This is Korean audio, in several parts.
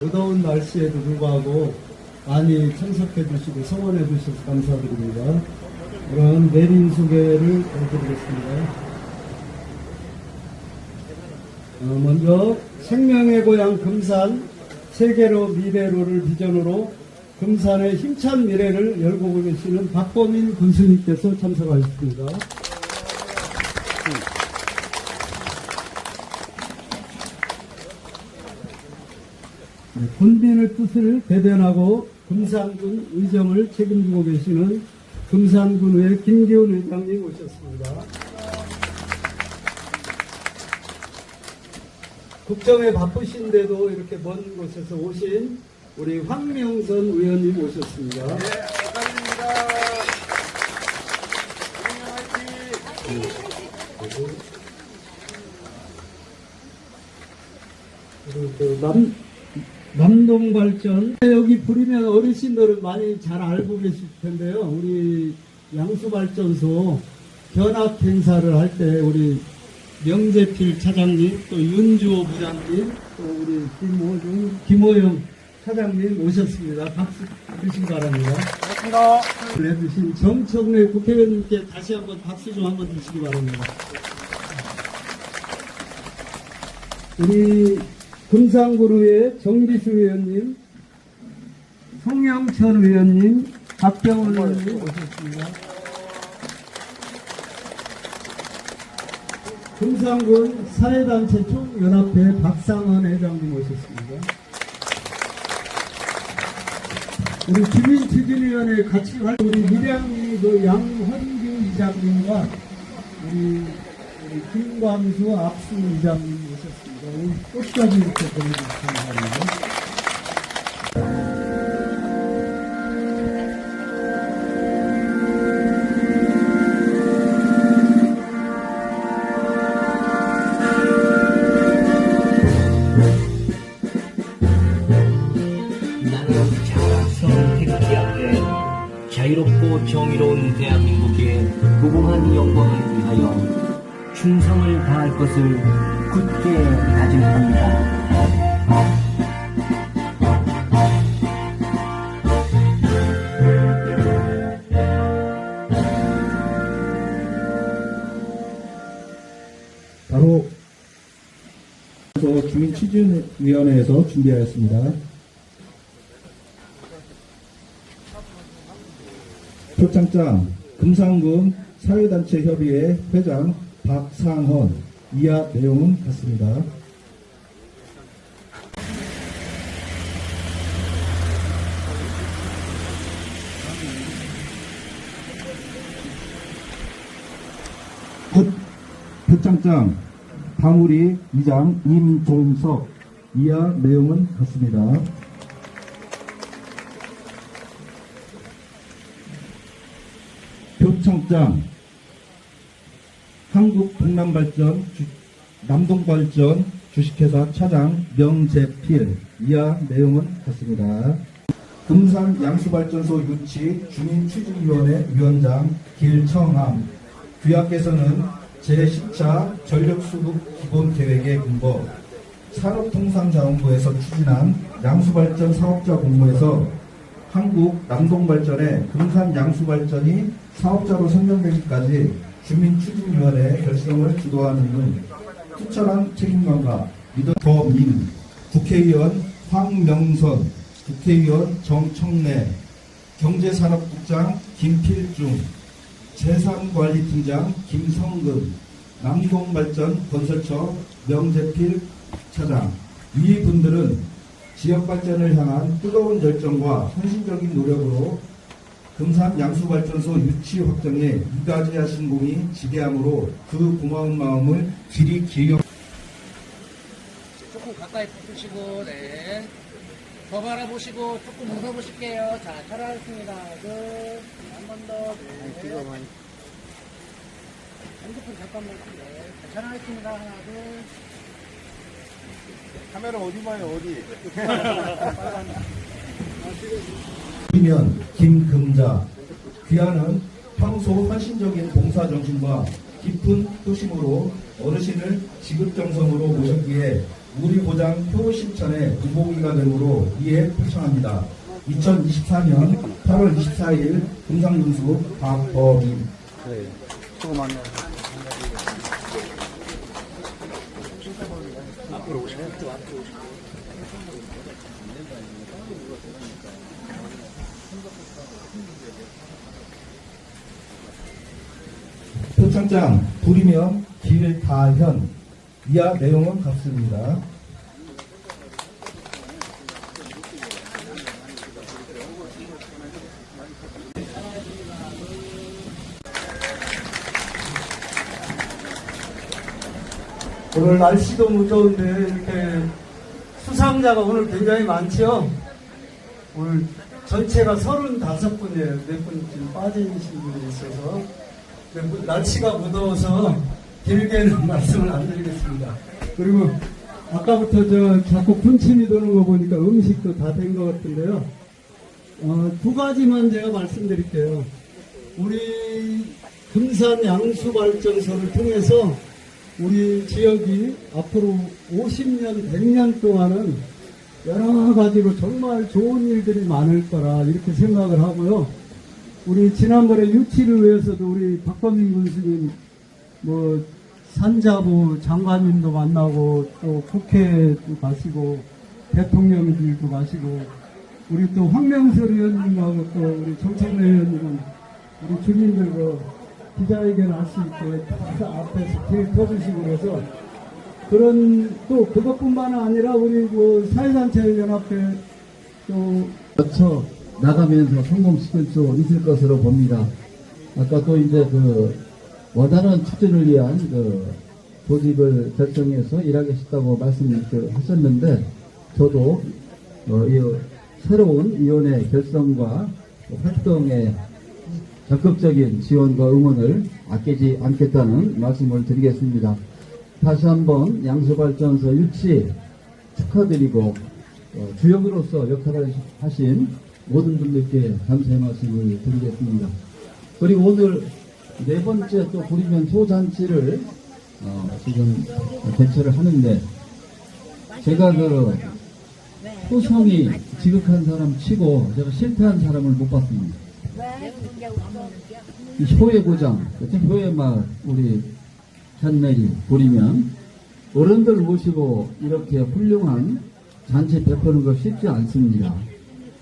무더운 날씨에도 불구하고 많이 참석해 주시고 성원해 주셔서 감사드립니다. 그럼 내린 소개를 해드리겠습니다. 어, 먼저 생명의 고향 금산 세계로 미래로를 비전으로 금산의 힘찬 미래를 열고 계시는 박범인 군수님께서 참석하셨습니다. 군민의 뜻을 대변하고 금산군 의정을 책임지고 계시는 금산군의 김기훈 의장님 오셨습니다. 국정에 바쁘신데도 이렇게 먼 곳에서 오신 우리 황명선 의원님 오셨습니다. 그리고 그 남, 남동발전 여기 부리면 어르신들은 많이 잘 알고 계실 텐데요. 우리 양수발전소 견학 행사를 할 때 우리 명재필 차장님 또 윤주호 부장님 또 우리 김호중 김호영 차장님 오셨습니다. 박수 주시기 바랍니다. 반갑습니다. 해주신 정청래 국회의원님께 다시 한번 박수 좀 한번 주시기 바랍니다. 우리 금상구루의 정비수 의원님, 송영천 의원님, 박병원 의원님 오셨습니다. 금상군 사회단체 총연합회 박상원 회장님 오셨습니다. 우리 주민추진위원회 같이 할 우리 밀양리 그 양헌규 이장님과 우리, 우리 김광수 압수 이장님 오셨습니다. 꽃까지 이렇게 보내주셔서 감사합니다. 자유롭고 정의로운 대한민국의 무궁한 영광을 위하여 충성을 다할 것을 굳게 바로 주민추진위원회에서 준비하였습니다. 표창장 금상군 사회단체 협의회 회장 박상헌 이하 내용은 같습니다. 1장 방우리 2장 임종석 이하 내용은 같습니다. 교청장 한국 동남발전 남동발전 주식회사 차장 명재필 이하 내용은 같습니다. 금산 양수발전소 유치 주민추진위원회 위원장 길청암 규약에서는 제10차 전력수급 기본계획에 근거 산업통상자원부에서 추진한 양수발전 사업자 공모에서 한국 남동발전의 금산 양수발전이 사업자로 선정되기까지 주민추진위원회 결성을 주도하는 등 투철한 책임감과 믿음 더민 국회의원 황명선 국회의원 정청래 경제산업국장 김필중 재산관리팀장 김성근, 남동발전 건설처 명재필 차장. 이 분들은 지역 발전을 향한 뜨거운 열정과 헌신적인 노력으로 금산 양수발전소 유치 확정에 이가지 하신 공이 지대하므로 그 고마운 마음을 길이 기억 조금 가까이 붙으시고, 네. 더 바라보시고, 조금 웃어보실게요. 자, 촬영하겠습니다. 둘, 한번 더. 네. 핸드폰 잠깐만. 네. 자, 촬영하겠습니다. 하나, 둘. 카메라 어디 봐요 어디 이면 김금자 귀하는 평소 헌신적인 봉사 정신과 깊은 효심으로 어르신을 지극정성으로 모셨기에 우리 고장 표실천의 의복이가 되므로 이에 표창합니다. 2024년 8월 24일 금상군수 박범인 표창장 불이명 길다현 이하 내용은 같습니다. 오늘 날씨도 무더운데 이렇게 수상자가 오늘 굉장히 많죠? 오늘 전체가 35분이에요. 몇 분 지금 빠지신 분이 있어서. 날씨가 무더워서 길게는 말씀을 안 드리겠습니다. 그리고 아까부터 저 자꾸 군침이 도는 거 보니까 음식도 다 된 것 같은데요. 어, 두 가지만 제가 말씀드릴게요. 우리 금산 양수발전소를 통해서 우리 지역이 앞으로 50년, 100년 동안은 여러 가지로 정말 좋은 일들이 많을 거라 이렇게 생각을 하고요. 우리 지난번에 유치를 위해서도 우리 박범민 군수님 뭐 산자부 장관님도 만나고 또 국회도 가시고 대통령들도 가시고 우리 또 황명설 의원님하고 또 우리 정청래 의원님은 우리 주민들과 기자회견 할 수 있게 다 앞에서 길 터주시고 그래서 그런 또 그것뿐만 아니라 우리 뭐 사회단체 연합회 또 거쳐 나가면서 성공시킬 수 있을 것으로 봅니다. 아까 또 이제 그 원활한 추진을 위한 그 조직을 결정해서 일하겠다고 말씀하셨는데 저도 어, 이 새로운 위원회 결성과 활동에 적극적인 지원과 응원을 아끼지 않겠다는 말씀을 드리겠습니다. 다시 한번 양수발전소 유치 축하드리고 어, 주역으로서 역할을 하신 모든 분들께 감사의 말씀을 드리겠습니다. 그리고 오늘 네 번째 또 구리면 소잔치를 어, 지금 개최를 하는데 제가 그 소성이 지극한 사람 치고 제가 실패한 사람을 못 봤습니다. 이 효의 고장, 효의 마을, 우리 현내리 보리면 어른들 모시고 이렇게 훌륭한 잔치 베푸는 거 쉽지 않습니다.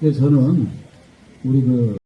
그래서 저는 우리 그